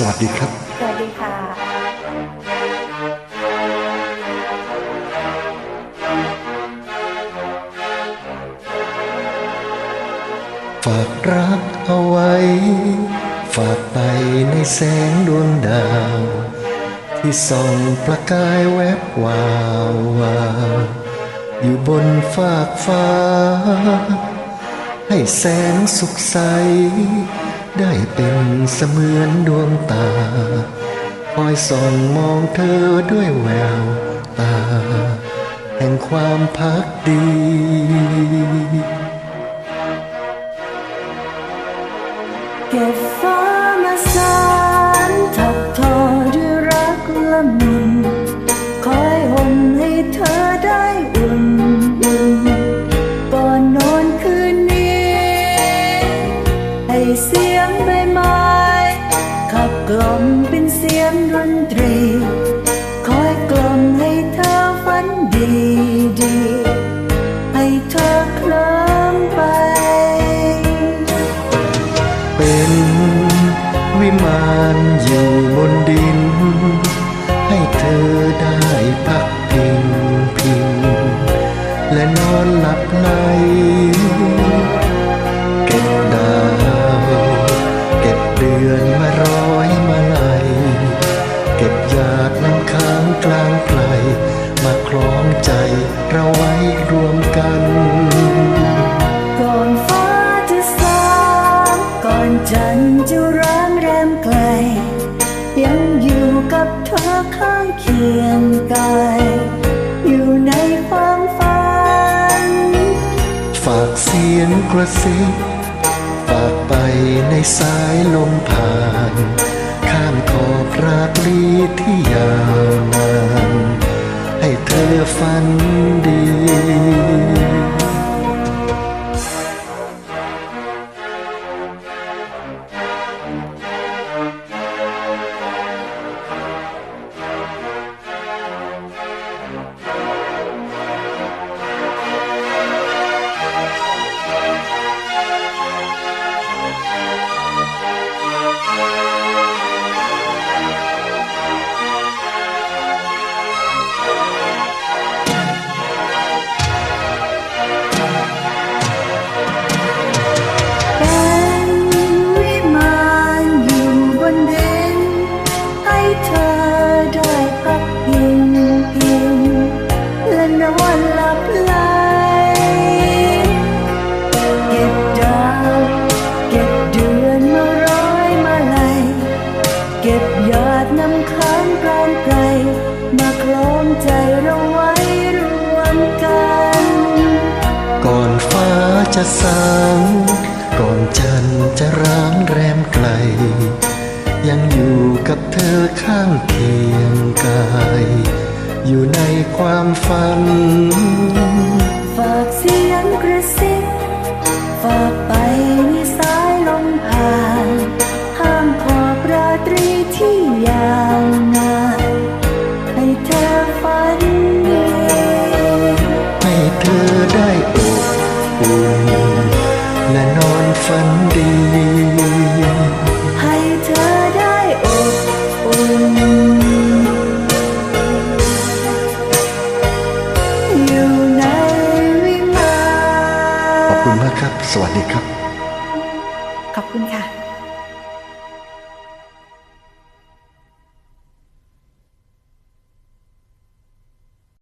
สวัสดีครับ สวัสดีค่ะฝากรักเอาไว้ ฝากไปในแสงดวงดาว ที่ส่องประกายแวบวาววาวอยู่บนฟากฟ้า ให้แสงสุขใส ได้เป็นเสมือนดวงตา คอยส่องมองเธอด้วยแววตา แห่งความพักดีเก็บ มเป็นเสียงดนตรี คอยกล่อมให้เธอฝันดีดีให้เธอเคลิ้ ดน้ำค้างกลางไพรมาคล้องใจเราไว้รวมกันก่อนฟ้าจะสางก่อนจันจะร้างแรมไกล ยังอยู่กับเธอข้างเคียงกายอยู่ในความฝัน ฝากเสียงกระซิบฝากไปในสายลมผ่าน ข้ามขอบราตรีที่ยาวนาน ให้เธอฝันดีาดนำค้างกลางไกล มาคล้องใจเราไว้รวมกัน ก่อนฟ้าจะสางก่อนจันทร์จะร้างแรมไกล ยังอยู่กับเธอข้างเคียงกาย อยู่ในความฝัน ฝากเสียงกระซิบ ฝันดี ให้เธอได้อบอุ่น อยู่ในวิมานขอบคุณมากครับ สวัสดีครับ ขอบคุณค่ะ